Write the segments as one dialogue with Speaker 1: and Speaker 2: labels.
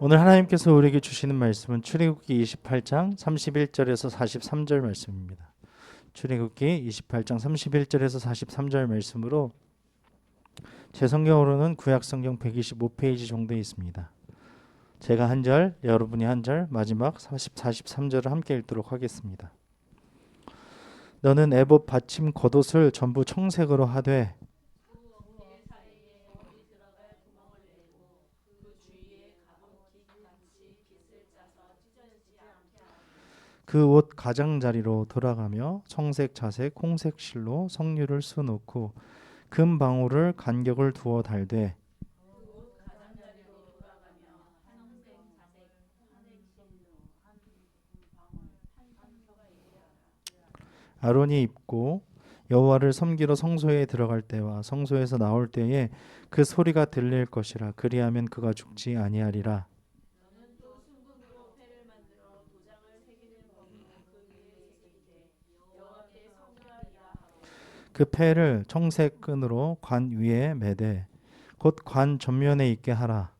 Speaker 1: 오늘 하나님께서 우리에게 주시는 말씀은 출애굽기 28장 31절에서 43절 말씀입니다. 출애굽기 28장 31절에서 43절 말씀으로 제 성경으로는 구약 성경 125페이지 정도 있습니다. 제가 한 절, 여러분이 한 절, 마지막 40, 43절을 함께 읽도록 하겠습니다. 너는 애봇 받침 겉옷을 전부 청색으로 하되 그 옷 가장자리로 돌아가며 청색, 자색, 홍색 실로 성류를 수놓고 금 방울을 간격을 두어 달되 아론이 입고 여호와를 섬기러 성소에 들어갈 때와 성소에서 나올 때에 그 소리가 들릴 것이라 그리하면 그가 죽지 아니하리라 그 패를 청색 끈으로 관 위에 매되 곧관 전면에 있게 하라.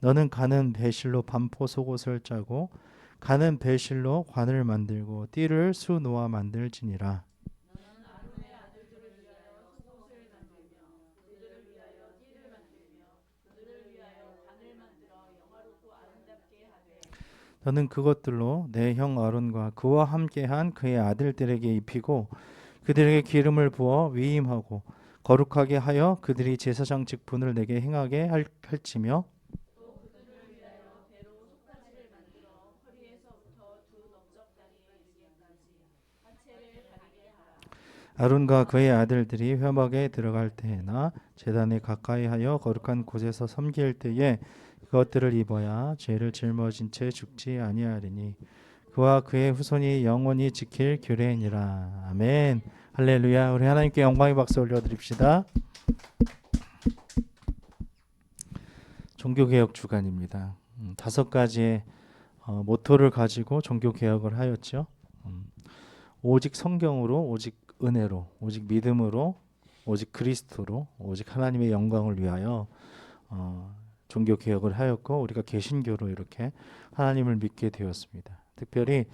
Speaker 1: 너는 가는 배실로 반포 속옷을 짜고 가는 배실로 관을 만들고 띠를 수 놓아 만들지니라 너는 그것들로 내 형 아론과 그와 함께한 그의 아들들에게 입히고 그들에게 기름을 부어 위임하고 거룩하게 하여 그들이 제사장 직분을 내게 행하게 할, 할지며 아론과 그의 아들들이 회막에 들어갈 때나 제단에 가까이 하여 거룩한 곳에서 섬길 때에 그것들을 입어야 죄를 짊어진 채 죽지 아니하리니 그와 그의 후손이 영원히 지킬 규례니라. 아멘. 할렐루야. 우리 하나님께 영광의 박수 올려드립시다. 종교개혁 주간입니다. 음, 다섯 가지의 어, 모토를 가지고 종교개혁을 하였죠. 음, 오직 성경으로 오직 은혜로 오직 믿음으로 오직 그리스도로 오직 하나님의 영광을 위하여 어, 종교 개혁을 하였고 우리가 개신교로 이렇게 하나님을 믿게 되었습니다. 특별히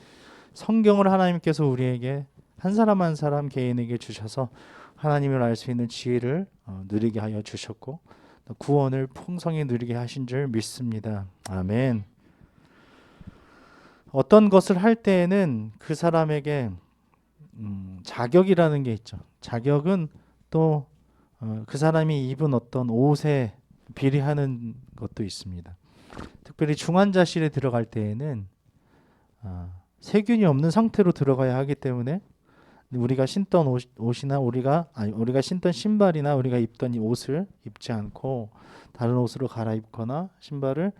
Speaker 1: 성경을 하나님께서 우리에게 한 사람 한 사람 개인에게 주셔서 하나님을 알 수 있는 지혜를 어, 누리게 하여 주셨고 또 구원을 풍성히 누리게 하신 줄 믿습니다. 아멘. 어떤 것을 할 때에는 그 사람에게 음, 자격이라는 게 있죠. 자격은 또그 사람이 입은 어떤 옷에 비례하는 것도 있습니다. 특별히 중환자실에 들어갈 때에는 아, 세균이 없는 상태로 들어가야 하기 때문에 우리가 신던 옷, 옷이나 우리가 아니 우리가 신던 신발이나 우리가 입던 이 옷을 입지 않고 다른 옷으로 갈아입거나 신발을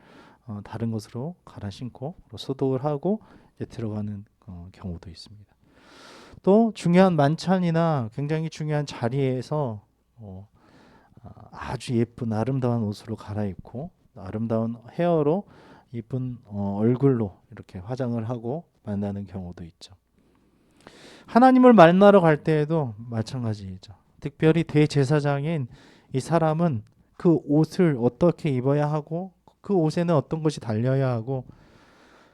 Speaker 1: 어, 다른 것으로 갈아 신고 소독을 하고 들어가는 어, 경우도 있습니다. 또 중요한 만찬이나 굉장히 중요한 자리에서 어, 아주 예쁜 아름다운 옷으로 갈아입고 아름다운 헤어로 이쁜 어, 얼굴로 이렇게 화장을 하고 만나는 경우도 있죠. 하나님을 만나러 갈 때에도 마찬가지이죠. 특별히 대제사장인 이 사람은 그 옷을 어떻게 입어야 하고 그 옷에는 어떤 것이 달려야 하고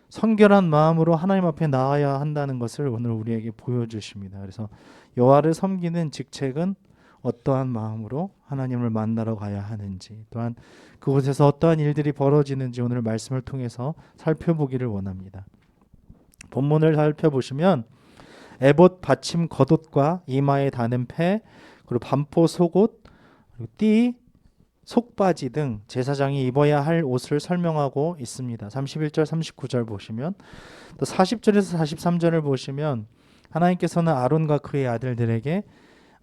Speaker 1: 성결한 마음으로 하나님 앞에 나아야 한다는 것을 오늘 우리에게 보여주십니다. 그래서 여호와를 섬기는 직책은 어떠한 마음으로 하나님을 만나러 가야 하는지 또한 그곳에서 어떠한 일들이 벌어지는지 오늘 말씀을 통해서 살펴보기를 원합니다. 본문을 살펴보시면 에봇 받침 겉옷과 이마에 다는 패 그리고 반포 속옷 그리고 띠 속바지 등 제사장이 입어야 할 옷을 설명하고 있습니다. 31절 39절 보시면 또 40절에서 43절을 보시면 하나님께서는 아론과 그의 아들들에게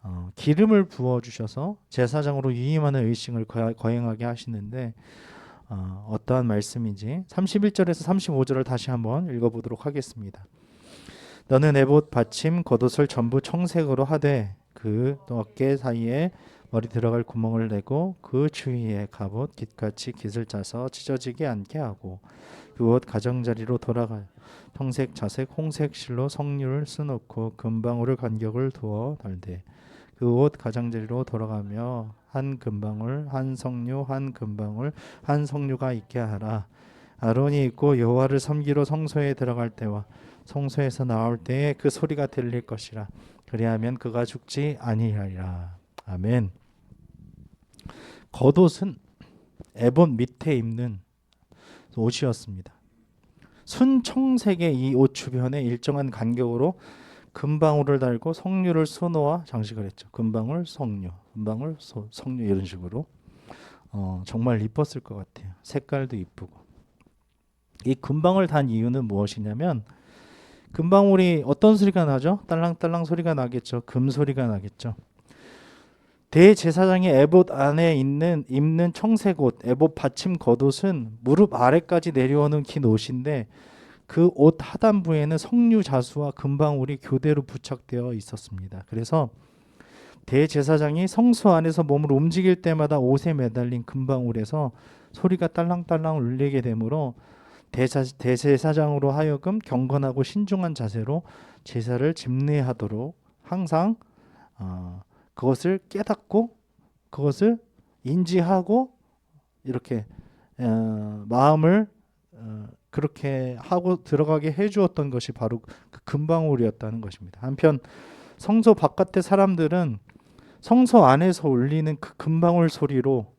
Speaker 1: 어, 기름을 부어 주셔서 제사장으로 유임하는 의식을 거행하게 하시는데 어, 어떠한 말씀인지 31절에서 35절을 다시 한번 읽어보도록 하겠습니다. 너는 에봇 받침 겉옷을 전부 청색으로 하되 그 어깨 사이에 머리 들어갈 구멍을 내고 그 주위에 갑옷 깃같이 깃을 짜서 찢어지게 않게 하고 그 옷 가장자리로 돌아가 청색, 자색, 홍색 실로 성류를 쓰놓고 금방울을 간격을 두어 달되 그 옷 가장자리로 돌아가며 한 금방울, 한 성류, 한 금방울, 한 성류가 있게 하라. 아론이 있고 여호와를 섬기러 성소에 들어갈 때와 성소에서 나올 때에 그 소리가 들릴 것이라. 그리하면 그가 죽지 아니하리라. 아멘. 겉옷은 에봇 밑에 입는 옷이었습니다. 순청색의 이 옷 주변에 일정한 간격으로 금방울을 달고 성류를 수놓아 장식을 했죠. 금방울, 성류, 금방울, 소, 성류 이런 식으로 어, 정말 이뻤을 것 같아요. 색깔도 이쁘고 이 금방울 단 이유는 무엇이냐면 금방울이 어떤 소리가 나죠? 딸랑딸랑 소리가 나겠죠. 금 소리가 나겠죠. 대제사장의 에봇 안에 있는 입는 청색 옷, 에봇 받침 겉옷은 무릎 아래까지 내려오는 긴 옷인데 그 옷 하단부에는 석류 자수와 금방울이 교대로 부착되어 있었습니다. 그래서 대제사장이 성소 안에서 몸을 움직일 때마다 옷에 매달린 금방울에서 소리가 딸랑딸랑 울리게 되므로 대사, 대제사장으로 하여금 경건하고 신중한 자세로 제사를 집례하도록 항상 어, 그것을 깨닫고 그것을 인지하고 이렇게 어, 마음을 어, 그렇게 하고 들어가게 해주었던 것이 바로 그 금방울이었다는 것입니다. 한편 성소 바깥의 사람들은 성소 안에서 울리는 그 금방울 소리로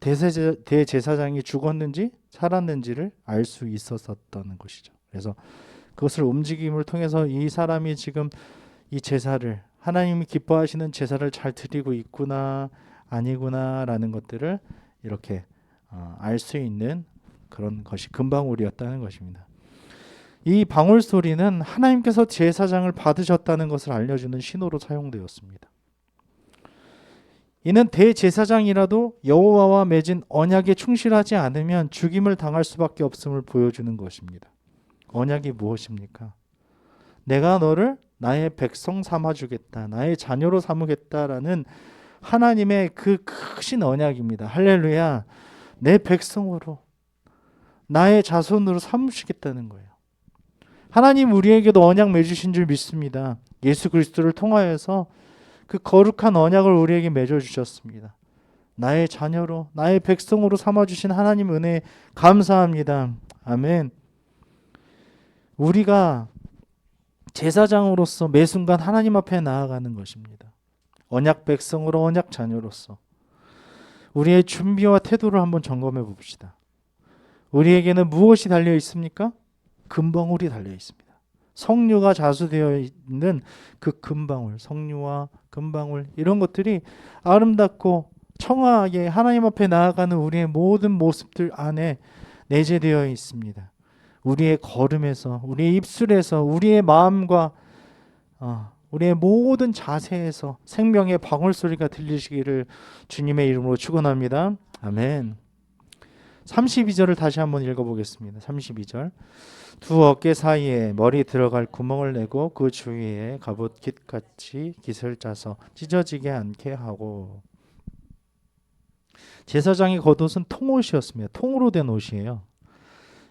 Speaker 1: 대세제, 대제사장이 죽었는지 살았는지를 알 수 있었었다는 것이죠. 그래서 그것을 움직임을 통해서 이 사람이 지금 이 제사를 하나님이 기뻐하시는 제사를 잘 드리고 있구나 아니구나라는 것들을 이렇게 어, 알수 있는 그런 것이 금방울이었다는 것입니다. 이 방울 소리는 하나님께서 제사장을 받으셨다는 것을 알려주는 신호로 사용되었습니다. 이는 대제사장이라도 여호와와 맺은 언약에 충실하지 않으면 죽임을 당할 수밖에 없음을 보여주는 것입니다. 언약이 무엇입니까? 내가 너를 나의 백성 삼아 주겠다. 나의 자녀로 삼으겠다라는 하나님의 그 크신 언약입니다. 할렐루야. 내 백성으로 나의 자손으로 삼으시겠다는 거예요. 하나님 우리에게도 언약 맺으신 줄 믿습니다. 예수 그리스도를 통하여서 그 거룩한 언약을 우리에게 맺어 주셨습니다. 나의 자녀로 나의 백성으로 삼아 주신 하나님 은혜 감사합니다. 아멘. 우리가 제사장으로서 매 순간 하나님 앞에 나아가는 것입니다. 언약 백성으로 언약 자녀로서 우리의 준비와 태도를 한번 점검해 봅시다. 우리에게는 무엇이 달려 있습니까? 금방울이 달려 있습니다. 성류가 자수되어 있는 그 금방울, 성류와 금방울 이런 것들이 아름답고 청아하게 하나님 앞에 나아가는 우리의 모든 모습들 안에 내재되어 있습니다. 우리의 걸음에서, 우리의 입술에서, 우리의 마음과 어, 우리의 모든 자세에서 생명의 방울 소리가 들리시기를 주님의 이름으로 축원합니다. 아멘. 32절을 다시 한번 읽어보겠습니다. 32절. 두 어깨 사이에 머리 들어갈 구멍을 내고 그 주위에 갑옷 깃 같이 깃을 짜서 찢어지게 않게 하고 제사장의 겉옷은 통옷이었습니다. 통으로 된 옷이에요.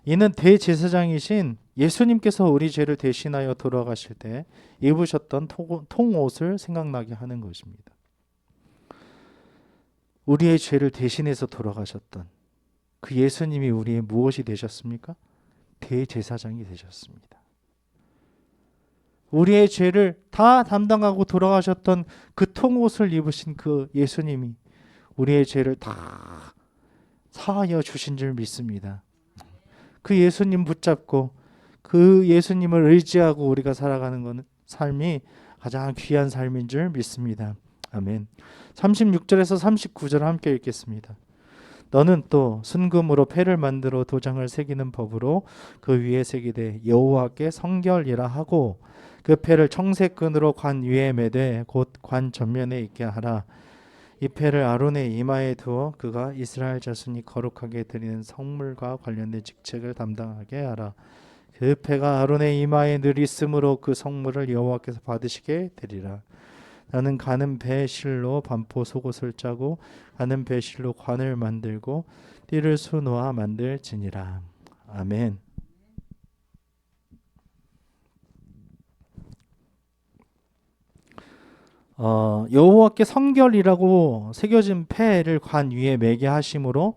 Speaker 1: 이는 대제사장이신 예수님께서 우리 죄를 대신하여 돌아가실 때 입으셨던 통옷을 생각나게 하는 것입니다. 우리의 죄를 대신해서 돌아가셨던 그 예수님이 우리의 무엇이 되셨습니까? 대제사장이 되셨습니다. 우리의 죄를 다 담당하고 돌아가셨던 그 통옷을 입으신 그 예수님이 우리의 죄를 다 사하여 주신 줄 믿습니다. 그 예수님 붙잡고 그 예수님을 의지하고 우리가 살아가는 것은 삶이 가장 귀한 삶인 줄 믿습니다. 아멘. 36절에서 39절 함께 읽겠습니다. 너는 또 순금으로 패를 만들어 도장을 새기는 법으로 그 위에 새기되 여호와께 성결이라 하고 그 패를 청색 끈으로 관 위에 매되 곧 관 전면에 있게 하라. 이 패를 아론의 이마에 두어 그가 이스라엘 자손이 거룩하게 드리는 성물과 관련된 직책을 담당하게 하라. 그 패가 아론의 이마에 늘 있으므로 그 성물을 여호와께서 받으시게 되리라. 나는 가는 배 실로 반포 속옷을 짜고 가는 배 실로 관을 만들고 띠를 수놓아 만들지니라. 아멘. 어, 여호와께 성결이라고 새겨진 패를 관 위에 매게 하심으로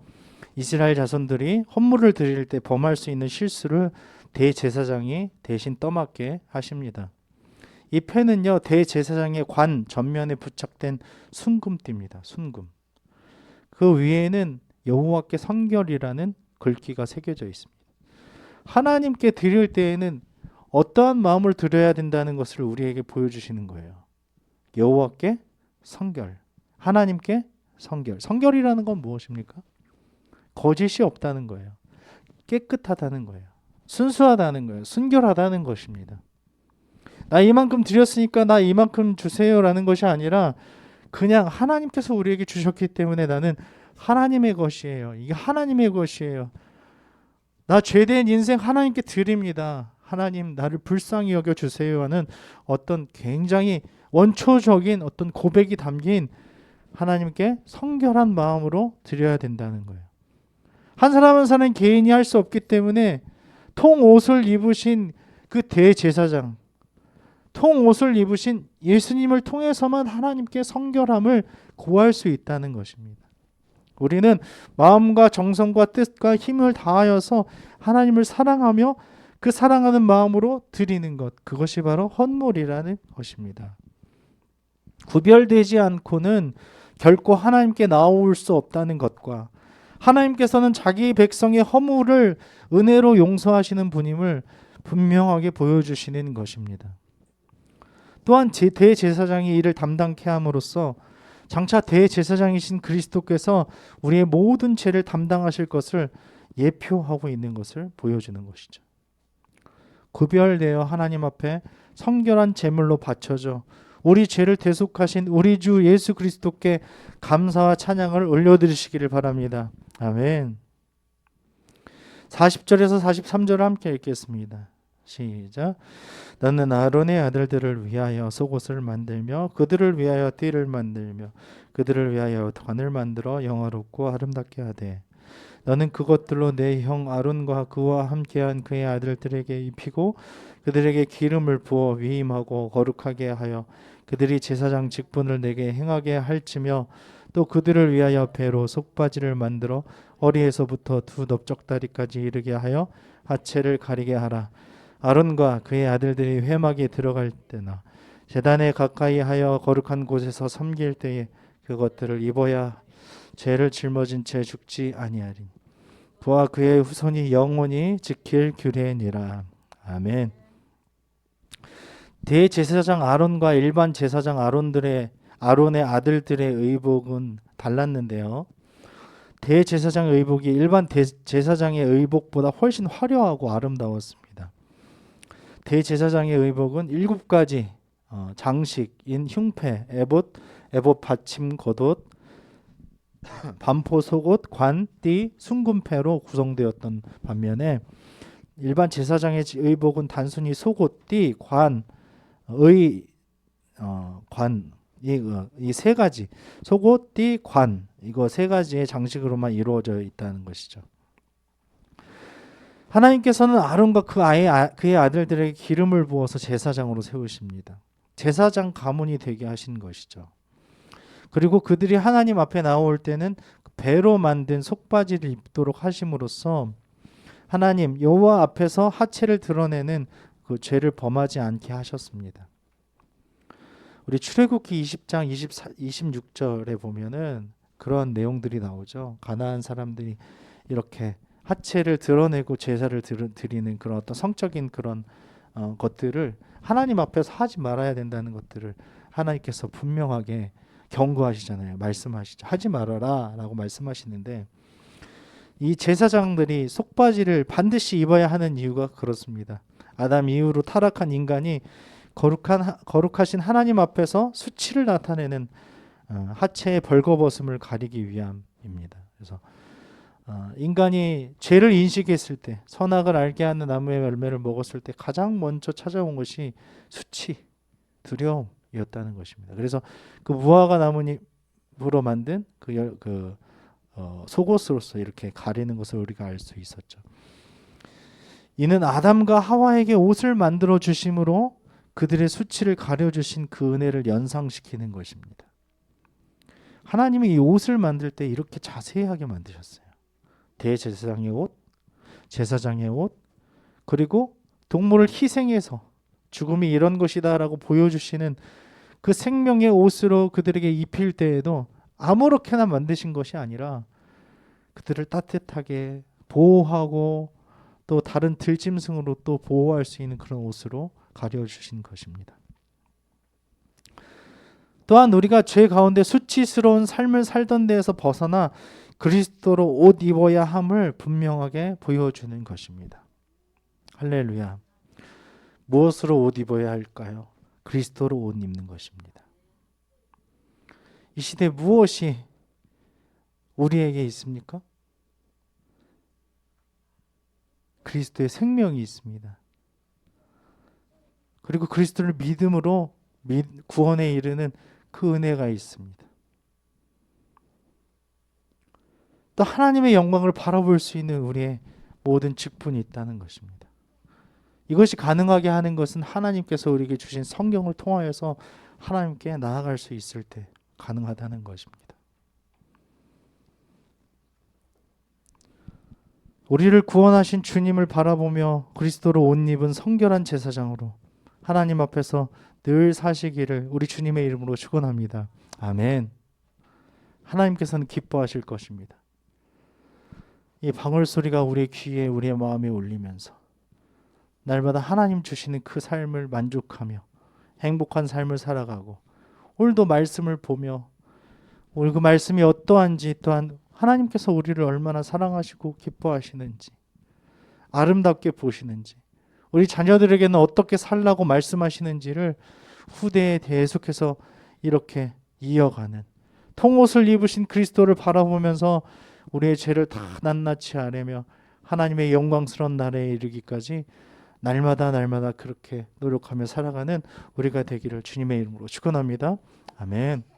Speaker 1: 이스라엘 자손들이 헌물을 드릴 때 범할 수 있는 실수를 대제사장이 대신 떠맡게 하십니다. 이 패는요 대제사장의 관 전면에 부착된 순금띠입니다. 순금. 그 위에는 여호와께 성결이라는 글귀가 새겨져 있습니다. 하나님께 드릴 때에는 어떠한 마음을 드려야 된다는 것을 우리에게 보여주시는 거예요. 여호와께 성결, 하나님께 성결. 성결이라는 건 무엇입니까? 거짓이 없다는 거예요. 깨끗하다는 거예요. 순수하다는 거예요. 순결하다는 것입니다. 나 이만큼 드렸으니까 나 이만큼 주세요라는 것이 아니라 그냥 하나님께서 우리에게 주셨기 때문에 나는 하나님의 것이에요. 이게 하나님의 것이에요. 나 죄된 인생 하나님께 드립니다. 하나님 나를 불쌍히 여겨 주세요 하는 어떤 굉장히 원초적인 어떤 고백이 담긴 하나님께 성결한 마음으로 드려야 된다는 거예요. 한 사람 한 사람 개인이 할 수 없기 때문에 통 옷을 입으신 그 대제사장, 통 옷을 입으신 예수님을 통해서만 하나님께 성결함을 구할 수 있다는 것입니다. 우리는 마음과 정성과 뜻과 힘을 다하여서 하나님을 사랑하며 그 사랑하는 마음으로 드리는 것, 그것이 바로 헌물이라는 것입니다. 구별되지 않고는 결코 하나님께 나올 수 없다는 것과 하나님께서는 자기 백성의 허물을 은혜로 용서하시는 분임을 분명하게 보여주시는 것입니다. 또한 제 대제사장이 이를 담당케 함으로써 장차 대제사장이신 그리스도께서 우리의 모든 죄를 담당하실 것을 예표하고 있는 것을 보여주는 것이죠. 구별되어 하나님 앞에 성결한 제물로 바쳐져 우리 죄를 대속하신 우리 주 예수 그리스도께 감사와 찬양을 올려드리시기를 바랍니다. 아멘. 40절에서 43절을 함께 읽겠습니다. 시작. 너는 아론의 아들들을 위하여 속옷을 만들며 그들을 위하여 띠를 만들며 그들을 위하여 관을 만들어 영화롭고 아름답게 하되 너는 그것들로 내 형 아론과 그와 함께한 그의 아들들에게 입히고 그들에게 기름을 부어 위임하고 거룩하게 하여 그들이 제사장 직분을 내게 행하게 할지며 또 그들을 위하여 배로 속바지를 만들어 어리에서부터 두 넓적다리까지 이르게 하여 하체를 가리게 하라. 아론과 그의 아들들이 회막에 들어갈 때나 제단에 가까이 하여 거룩한 곳에서 섬길 때에 그것들을 입어야 죄를 짊어진 채 죽지 아니하리. 그와 그의 후손이 영원히 지킬 규례니라. 아멘. 대제사장 아론과 일반 제사장 아론들의 아론의 아들들의 의복은 달랐는데요. 대제사장의 의복이 일반 제사장의 의복보다 훨씬 화려하고 아름다웠습니다. 대제사장의 의복은 일곱 가지 어, 장식 인 흉패, 에봇, 에봇 받침 겉옷, 반포 속옷, 관, 띠, 순금패로 구성되었던 반면에 일반 제사장의 의복은 단순히 속옷, 띠, 관, 의, 어, 관, 이세 어, 가지 속옷, 띠, 관 이거 세 가지의 장식으로만 이루어져 있다는 것이죠. 하나님께서는 아론과 그 아이 그의 아들들에게 기름을 부어서 제사장으로 세우십니다. 제사장 가문이 되게 하신 것이죠. 그리고 그들이 하나님 앞에 나올 때는 배로 만든 속바지를 입도록 하심으로써 하나님 여호와 앞에서 하체를 드러내는 그 죄를 범하지 않게 하셨습니다. 우리 출애굽기 20장 24, 26절에 보면은 그런 내용들이 나오죠. 가나안 사람들이 이렇게 하체를 드러내고 제사를 드리는 그런 어떤 성적인 그런 어, 것들을 하나님 앞에서 하지 말아야 된다는 것들을 하나님께서 분명하게 경고하시잖아요. 말씀하시죠. 하지 말아라라고 말씀하시는데 이 제사장들이 속바지를 반드시 입어야 하는 이유가 그렇습니다. 아담 이후로 타락한 인간이 거룩한 거룩하신 하나님 앞에서 수치를 나타내는 어, 하체의 벌거벗음을 가리기 위함입니다. 그래서 어, 인간이 죄를 인식했을 때 선악을 알게 하는 나무의 열매를 먹었을 때 가장 먼저 찾아온 것이 수치, 두려움 옷이었다는 것입니다. 그래서 그 무화과 나무잎으로 만든 그, 열- 그 어, 속옷으로서 이렇게 가리는 것을 우리가 알 수 있었죠. 이는 아담과 하와에게 옷을 만들어 주심으로 그들의 수치를 가려 주신 그 은혜를 연상시키는 것입니다. 하나님이 이 옷을 만들 때 이렇게 자세하게 만드셨어요. 대제사장의 옷, 제사장의 옷, 그리고 동물을 희생해서 죽음이 이런 것이다라고 보여주시는 그 생명의 옷으로 그들에게 입힐 때에도 아무렇게나 만드신 것이 아니라 그들을 따뜻하게 보호하고 또 다른 들짐승으로 또 보호할 수 있는 그런 옷으로 가려주신 것입니다. 또한 우리가 죄 가운데 수치스러운 삶을 살던 데에서 벗어나 그리스도로 옷 입어야 함을 분명하게 보여주는 것입니다. 할렐루야. 무엇으로 옷 입어야 할까요? 그리스도로 옷 입는 것입니다. 이 시대 무엇이 우리에게 있습니까? 그리스도의 생명이 있습니다. 그리고 그리스도를 믿음으로 믿- 구원에 이르는 그 은혜가 있습니다. 또 하나님의 영광을 바라볼 수 있는 우리의 모든 직분이 있다는 것입니다. 이것이 가능하게 하는 것은 하나님께서 우리에게 주신 성경을 통하여서 하나님께 나아갈 수 있을 때 가능하다는 것입니다. 우리를 구원하신 주님을 바라보며 그리스도로 옷 입은 성결한 제사장으로 하나님 앞에서 늘 사시기를 우리 주님의 이름으로 축원합니다. 아멘. 하나님께서는 기뻐하실 것입니다. 이 방울 소리가 우리의 귀에 우리의 마음에 울리면서 날마다 하나님 주시는 그 삶을 만족하며 행복한 삶을 살아가고 오늘도 말씀을 보며 오늘 그 말씀이 어떠한지 또한 하나님께서 우리를 얼마나 사랑하시고 기뻐하시는지 아름답게 보시는지 우리 자녀들에게는 어떻게 살라고 말씀하시는지를 후대에 계속해서 이렇게 이어가는 통옷을 입으신 그리스도를 바라보면서 우리의 죄를 다 낱낱이 아뢰며 하나님의 영광스러운 날에 이르기까지 날마다 날마다 그렇게 노력하며 살아가는 우리가 되기를 주님의 이름으로 축원합니다. 아멘.